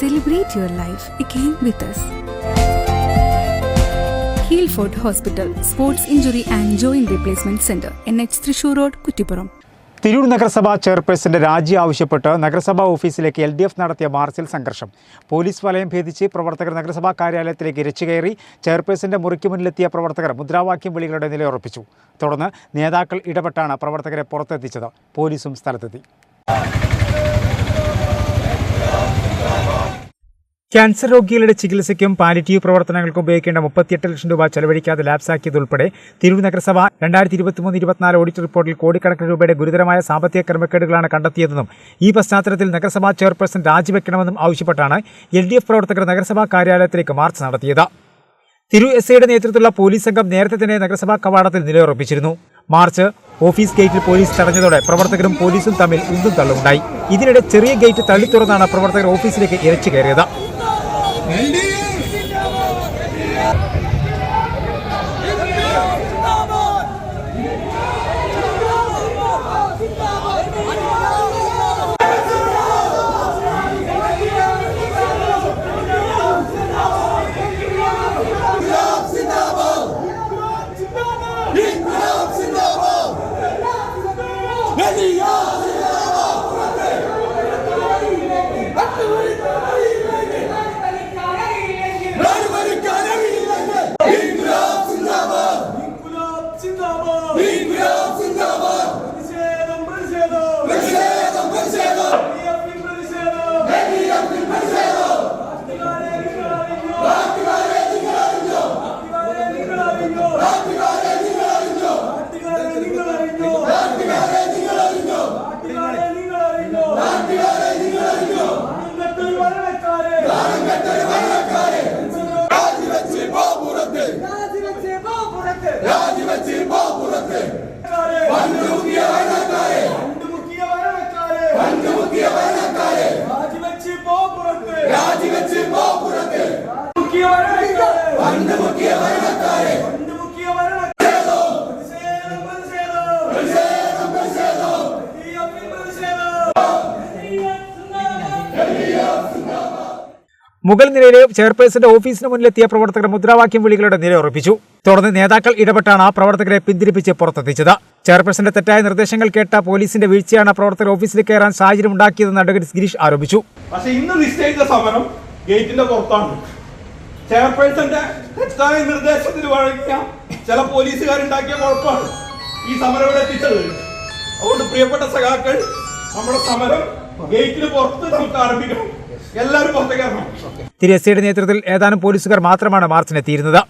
Celebrate your life again with us. Hospital sports injury and and replacement centre N H Thrissur road Kuttippuram Tirur നഗരസഭാ ചെയർപേഴ്സന്റെ രാജി ആവശ്യപ്പെട്ട് നഗരസഭാ ഓഫീസിലേക്ക് L D F നടത്തിയ മാർച്ചിൽ സംഘർഷം. പോലീസ് വലയം ഭേദിച്ച് പ്രവർത്തകർ നഗരസഭാ കാര്യാലയത്തിലേക്ക് ഇരച്ചുകയറി ചെയർപേഴ്സന്റെ മുറിക്ക് മുന്നിലെത്തിയ പ്രവർത്തകർ മുദ്രാവാക്യം വിളികളുടെ നിലയുറപ്പിച്ചു തുടർന്ന് നേതാക്കൾ ഇടപെട്ടാണ് പ്രവർത്തകരെ പുറത്തെത്തിച്ചത്. പോലീസും സ്ഥലത്തെത്തി. ക്യാൻസർ രോഗികളുടെ ചികിത്സയ്ക്കും പാലിറ്റീവ് പ്രവർത്തനങ്ങൾക്കും ഉപയോഗിക്കേണ്ട മുപ്പത്തിയെട്ട് ലക്ഷം രൂപ ചെലവഴിക്കാതെ ലാപ്സാക്കിയതുൾപ്പെടെ തിരൂർ നഗരസഭ രണ്ടായിരത്തി ഇരുപത്തിമൂന്ന് ഇരുപത്തിനാല് ഓഡിറ്റ് റിപ്പോർട്ടിൽ കോടിക്കണക്കിന് രൂപയുടെ ഗുരുതരമായ സാമ്പത്തിക ക്രമക്കേടുകളാണ് കണ്ടെത്തിയതെന്നും ഈ പശ്ചാത്തലത്തിൽ നഗരസഭാ ചെയർപേഴ്സൺ രാജിവെക്കണമെന്നും ആവശ്യപ്പെട്ടാണ് എൽ പ്രവർത്തകർ നഗരസഭാ കാര്യാലയത്തിലേക്ക് മാർച്ച് നടത്തിയത്. തിരു എസ് ഐയുടെ നേതൃത്വത്തിലുള്ള പോലീസ് സംഘം നേരത്തെ തന്നെ നഗരസഭാ കവാടത്തിൽ നിലയുറപ്പിച്ചിരുന്നു. മാർച്ച് ഓഫീസ് ഗേറ്റിൽ പോലീസ് തടഞ്ഞതോടെ പ്രവർത്തകരും പോലീസും തമ്മിൽ ഉന്തും തള്ളുണ്ടായി ഇതിനിടെ ചെറിയ ഗേറ്റ് തള്ളി തുറന്നാണ് പ്രവർത്തകർ ഓഫീസിലേക്ക് ഇരച്ചു കയറിയത്. India! nothing മുഗൾ നിലയിലെ ചെയർപേഴ്സന്റെ ഓഫീസിന് മുന്നിലെത്തിയ പ്രവർത്തകർ മുദ്രാവാക്യം വിളികളുടെ നിലയുറപ്പിച്ചു തുടർന്ന് നേതാക്കൾ ഇടപെട്ടാണ് ആ പ്രവർത്തകരെ പിന്തിരിപ്പിച്ച് പുറത്തെത്തിച്ചത്. ചെയർപേഴ്സന്റെ തെറ്റായ നിർദ്ദേശങ്ങൾ കേട്ട പോലീസിന്റെ വീഴ്ചയാണ് പ്രവർത്തകർ ഓഫീസിൽ കയറാൻ സാഹചര്യം ഉണ്ടാക്കിയതെന്ന് അഡ്വക്കേറ്റ് ഗിരീഷ് ആരോപിച്ചു. പക്ഷേ ഗേറ്റിന്റെ പുറത്താണ്. ചെയർപേഴ്സന്റെ തെറ്റായ വഴങ്ങിയ ചില പോലീസുകാരുണ്ടാക്കിയ കുഴപ്പമാണ് ഈ സമരം ഇവിടെ എത്തിച്ചത്. അതുകൊണ്ട് പ്രിയപ്പെട്ട സഖാക്കൾ നമ്മുടെ സമരം ഗേറ്റിന് നേതൃത്വത്തിൽ ഏതാനും പോലീസുകാർ മാത്രമാണ് മാർച്ചിനെത്തിയിരുന്നത്.